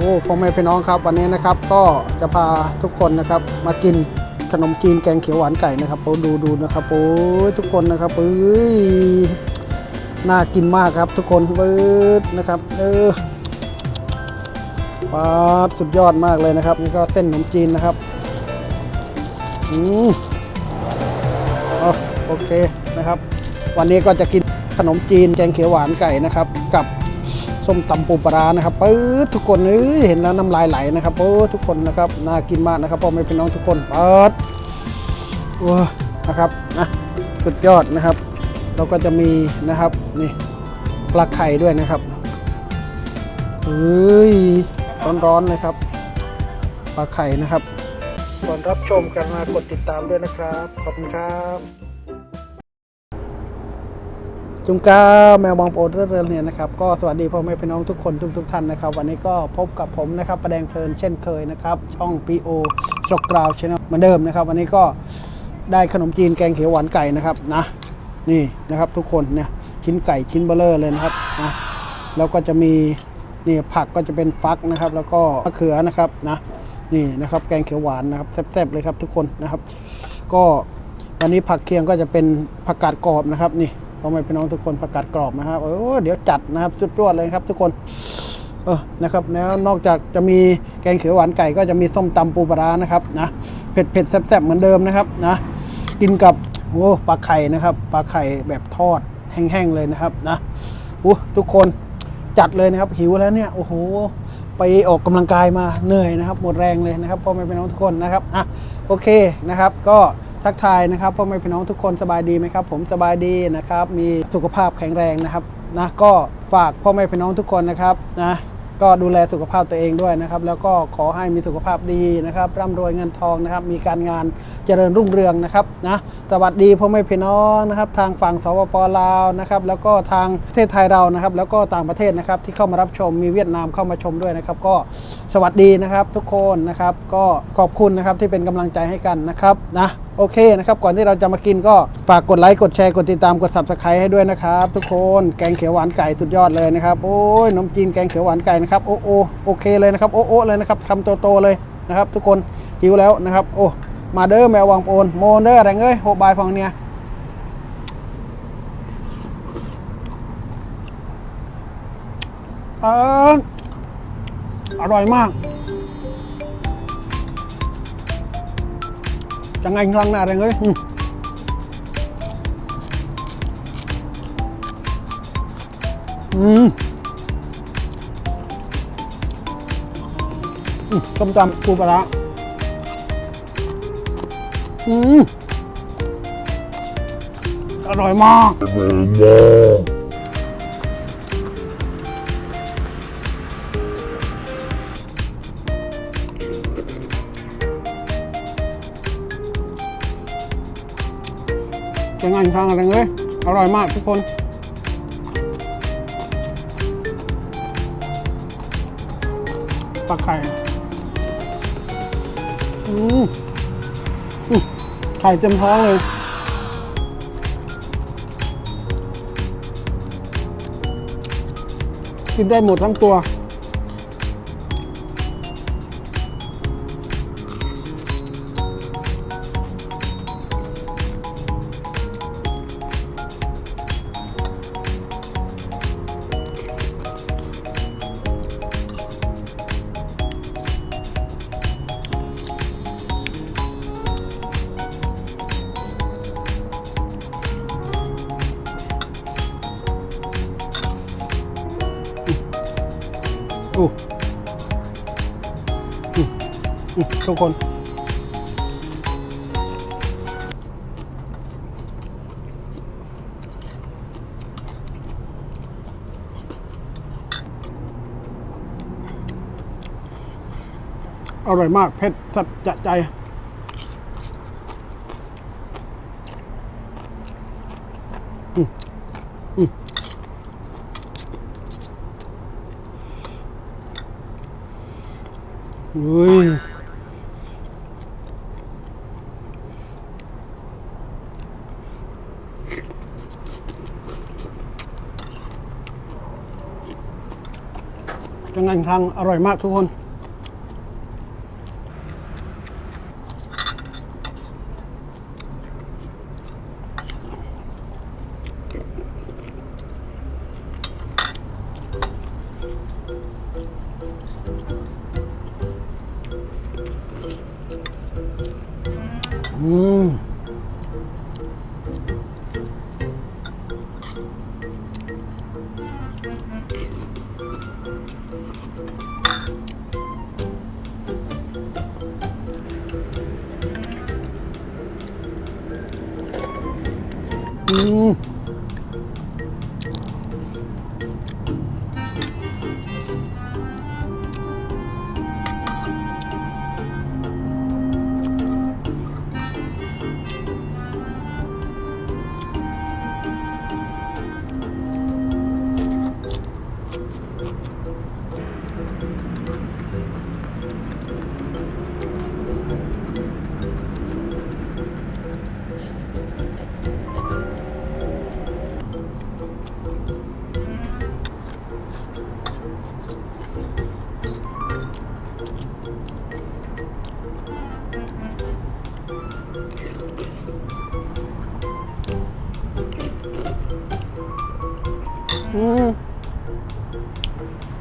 โอ้พ่อแม่พี่น้องครับวันนี้นะครับก็จะพาทุกคนนะครับมากินขนมจีนแกงเขียวหวานไก่นะครับโอ้ดูดูนะครับโอ้ยทุกคนนะครับเอ้ยน่ากินมากครับ ทุกคนเบิดนะครับเออปาดสุดยอดมากเลยนะครับนี่ก็เส้นขนมจีนนะครับอืมโอเคนะครับ วันนี้ก็จะกินขนมจีนแกงเขียวหวานไก่นะครับ กับ ส้มตำปูปลาร้านะครับปื๊ดทุกคนเอ้ยเห็นแล้วน้ำลายไหลนะครับโอ้ทุกคนนะครับน่ากินมากนะครับพ่อแม่พี่น้องทุกคนเปิดว้านะครับนะสุดยอดนะครับ เราก็จะมีนะครับนี่ปลาไข่ด้วยนะครับเฮ้ยร้อนๆเลยครับปลาไข่นะครับก่อนรับชมกันมากดติดตามด้วยนะครับ ขอบคุณครับ จุงก้าแมวมองโปรดเรื่อนเนี่ยนะครับก็สวัสดีพ่อแม่พี่น้องทุกคนทุกทุกท่านนะครับ วันนี้ก็พบกับผมนะครับประแดงเพลินเช่นเคยนะครับ ช่อง PO จกกราวชแนลเหมือนเดิมนะครับ วันนี้ก็ได้ขนมจีนแกงเขียวหวานไก่นะครับนะนี่นะครับทุกคนเนี่ยชิ้นไก่ชิ้นเบลเลอร์เลยนะครับนะแล้วก็จะมีนี่ผักก็จะเป็นฟักนะครับ แล้วก็มะเขือนะครับนะนี่นะครับแกงเขียวหวานนะครับแซ่บๆเลยครับทุกคนนะครับ ก็วันนี้ผักเคียงก็จะเป็นผักกาดกรอบนะครับนี่ พ่อแม่พี่น้องทุกคนผักกาดกรอบนะครับโอ้เดี๋ยวจัดนะครับสุดยอดเลยครับ ทุกคนเออนะครับแล้วนอกจากจะมีแกงเขียวหวานไก่ก็จะมีส้มตำปูปลาร้านะครับนะเผ็ดเผ็ดแซ่บๆเหมือนเดิมนะครับนะกินกับโอ้ปลาไข่นะครับปลาไข่แบบทอดแห้งๆเลยนะครับนะอู้ทุกคนจัดเลยนะครับหิวแล้วเนี่ยโอ้โหไปออกกำลังกายมาเหนื่อยนะครับ หมดแรงเลยนะครับพ่อแม่พี่น้องทุกคนนะครับอะโอเคนะครับ ก็ ทักทายนะครับพ่อแม่พี่น้องทุกคนสบายดีไหมครับ ผมสบายดีนะครับ มีสุขภาพแข็งแรงนะครับนะก็ฝากพ่อแม่พี่น้องทุกคนนะครับนะก็ดูแลสุขภาพตัวเองด้วยนะครับ แล้วก็ขอให้มีสุขภาพดีนะครับร่ำรวยเงินทองนะครับ มีการงานเจริญรุ่งเรืองนะครับนะสวัสดีพ่อแม่พี่น้องนะครับ ทางฝั่งสปปลาวนะครับ แล้วก็ทางประเทศไทยเรานะครับ แล้วก็ต่างประเทศนะครับที่เข้ามารับชมมีเวียดนามเข้ามาชมด้วยนะครับ ก็สวัสดีนะครับทุกคนนะครับ ก็ขอบคุณนะครับที่เป็นกำลังใจให้กันนะครับนะ โอเคนะครับ ก่อนที่เราจะมากินก็ฝากกดไลค์กดแชร์กดติดตามกด subscribe ให้ด้วยนะครับ ทุกคนแกงเขียวหวานไก่สุดยอดเลยนะครับโอ้ยนมจีนแกงเขียวหวานไก่นะครับโอ้โอโอเคเลยนะครับโอ้โอเลยนะครับคำโตๆเลยนะครับ ทุกคนหิวแล้วนะครับ โอ้มาเด้อแมววังโอนโมเด้ออะไรเอ้ยโหบายฟังเนี่ยอร่อยมาก chẳng anh lăng nào đây ơi ừ. Ừ. Ừ, ส้มตำปูปลาร้า อืมอร่อยมากแกงอันทางอะไรเอ้ยอร่อยมากทุกคนปลาไข่อือืมไข่เต็มท้องเลยกินได้หมดทั้งตัว อู้อืมอืมทุกคน อร่อยมาก เผ็ดสัดจะใจ อืมอืม อุ้ยจังงันทางอร่อยมากทุกคน อืม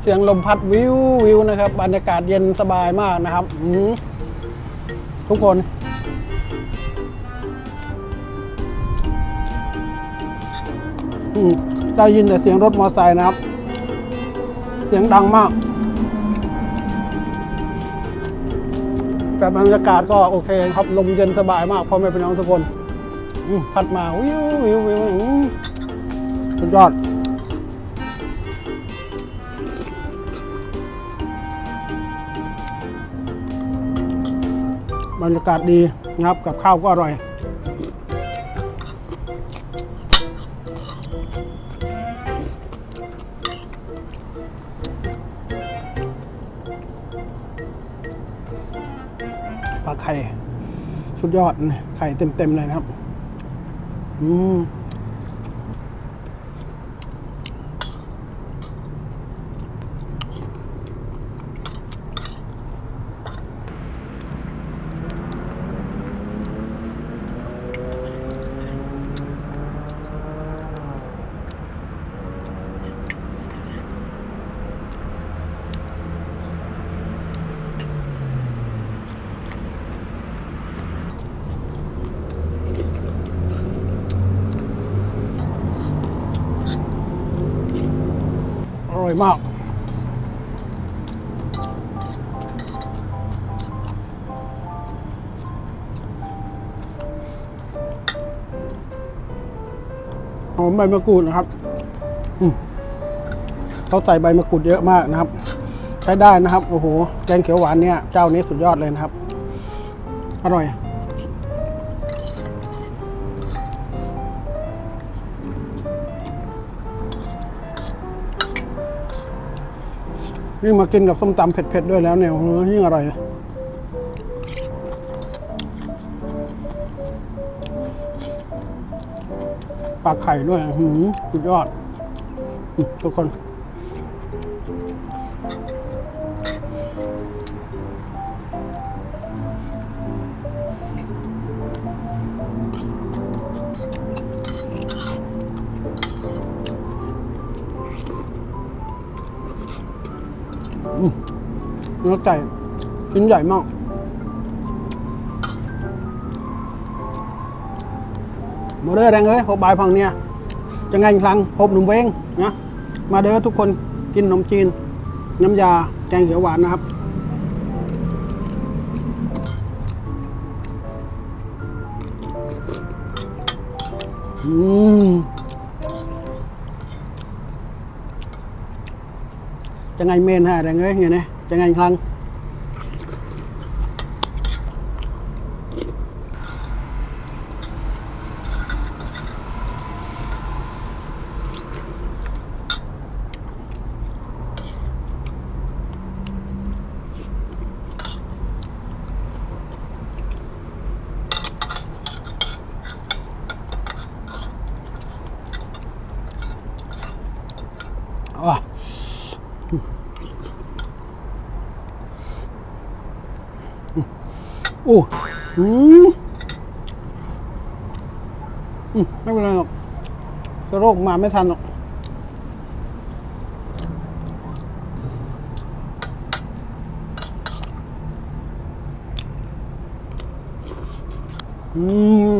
สียงลมพัดวิววิวนะครับบรรยากาศเย็นสบายมากนะครับทุกคน ได้ยินแต่เสียงรถมอเตอร์ไซค์นะครับ เสียงดังมาก แต่บรรยากาศก็โอเคครับ ลมเย็นสบายมากพ่อแม่พี่น้องทุกคน พัดมาวิววิววิวอืมสุดยอด บรรยากาศดีนะครับกับข้าวก็อร่อย ปลาไข่ สุดยอด ไข่เต็ม ๆ เลยนะครับ อืม ร่อยมาก หอมใบมะกรูดนะครับเขาใส่ใบมะกรูดเยอะมากนะครับ ใช้ได้นะครับ โอ้โห แกงเขียวหวานเนี่ย เจ้านี้สุดยอดเลยนะครับ อร่อย นี่มากินกับส้มตำเผ็ดๆด้วยแล้วเนี่ยโอ้โหยิ่งอร่อยปลาไข่ด้วยหืมสุดยอดทุกคนื้อไก่ชิ้นใหญ่มาก มาเด้อแรงเอ้ยหบายพังเนี่ยจะไงครั้งหบหนุ่มเวงนะมาเด้อทุกคนกินขนมจีน น้ำยาแกงเขียวหวานนะครับอืมจะไงเมนฮะแรงเอ้ยไงเนี่ย จะไงครั้ง อะ โอ้อืมไม่เป็นไรหรอกกระโรคมาไม่ทันหรอก อืม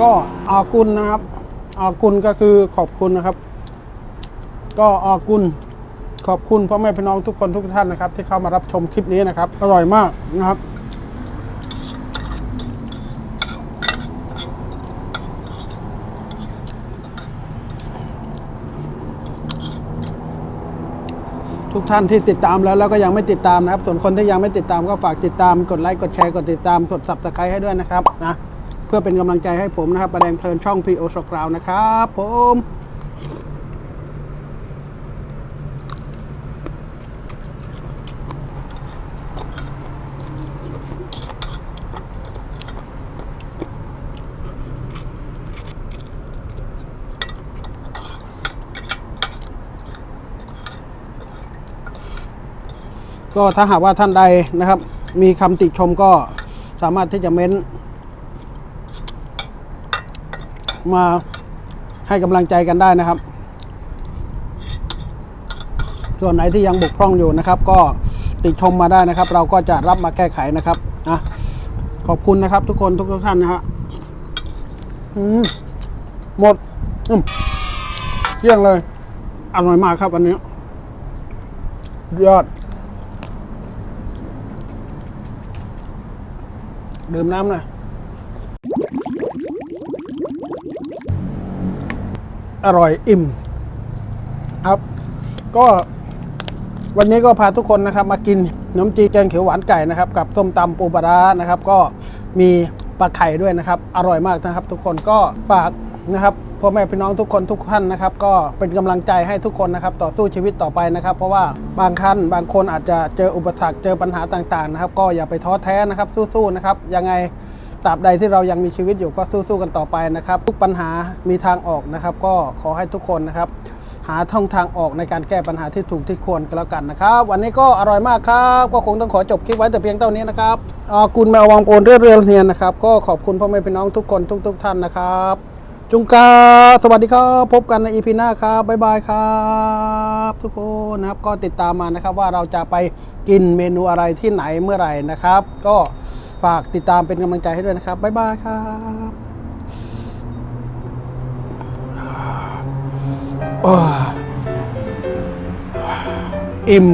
ก็อากุลนะครับอากุลก็คือขอบคุณนะครับ ก็อากุล ขอบคุณพ่อแม่พี่น้องทุกคนทุกท่านนะครับ ที่เข้ามารับชมคลิปนี้นะครับ อร่อยมากนะครับทุกท่านที่ติดตามแล้วแล้วก็ยังไม่ติดตามนะครับ ส่วนคนที่ยังไม่ติดตามก็ฝากติดตามกดไลค์กดแชร์กดติดตามกด subscribe ให้ด้วยนะครับนะเพื่อเป็นกำลังใจให้ผมนะครับประแดงเพลินช่อง PO สกราวนะครับ ผม ก็ถ้าหากว่าท่านใดนะครับ มีคำติชมก็สามารถที่จะเม้น มาให้กำลังใจกันได้นะครับ ส่วนไหนที่ยังบกพร่องอยู่นะครับ ก็ติชมมาได้นะครับ เราก็จะรับมาแก้ไขนะครับนะขอบคุณนะครับ ทุกคนทุกทุกท่านนะฮะหมดอืมเยี่ยงเลยอร่อยมากครับวันนี้ ยอด ดื่มน้ำหน่อยอร่อยอิ่มครับ ก็วันนี้ก็พาทุกคนนะครับ มากินขนมจีนแกงเขียวหวานไก่นะครับ กับส้มตำปูปลาร้านะครับ ก็มีปลาไข่ด้วยนะครับ อร่อยมากนะครับ ทุกคนก็ฝากนะครับ พ่อแม่พี่น้องทุกคนทุกท่านนะครับ ก็เป็นกำลังใจให้ทุกคนนะครับ ต่อสู้ชีวิตต่อไปนะครับ เพราะว่าบางคันบางคนอาจจะเจออุปสรรคเจอปัญหาต่างๆนะครับ ก็อย่าไปท้อแท้นะครับ สู้ๆนะครับ ยังไงตราบใดที่เรายังมีชีวิตอยู่ก็สู้ๆกันต่อไปนะครับ ทุกปัญหามีทางออกนะครับ ก็ขอให้ทุกคนนะครับ หาท่องทางออกในการแก้ปัญหาที่ถูกที่ควรกันแล้วกันนะครับ วันนี้ก็อร่อยมากครับ ก็คงต้องขอจบคลิปไว้แต่เพียงเท่านี้นะครับอ่ากุลแมววังโปนเรื่อยเรียนเนียนนะครับ ก็ขอบคุณพ่อแม่พี่น้องทุกคนทุก ๆ ท่านนะครับ จุงกาสวัสดีครับพบกันในอีพีหน้าครับบ๊ายบายครับ ทุกคนนะครับก็ติดตามมานะครับว่าเราจะไปกินเมนูอะไรที่ไหนเมื่อไหร่นะครับ ก็ฝากติดตามเป็นกำลังใจให้ด้วยนะครับบ๊ายบายครับอ้ยอิ่ม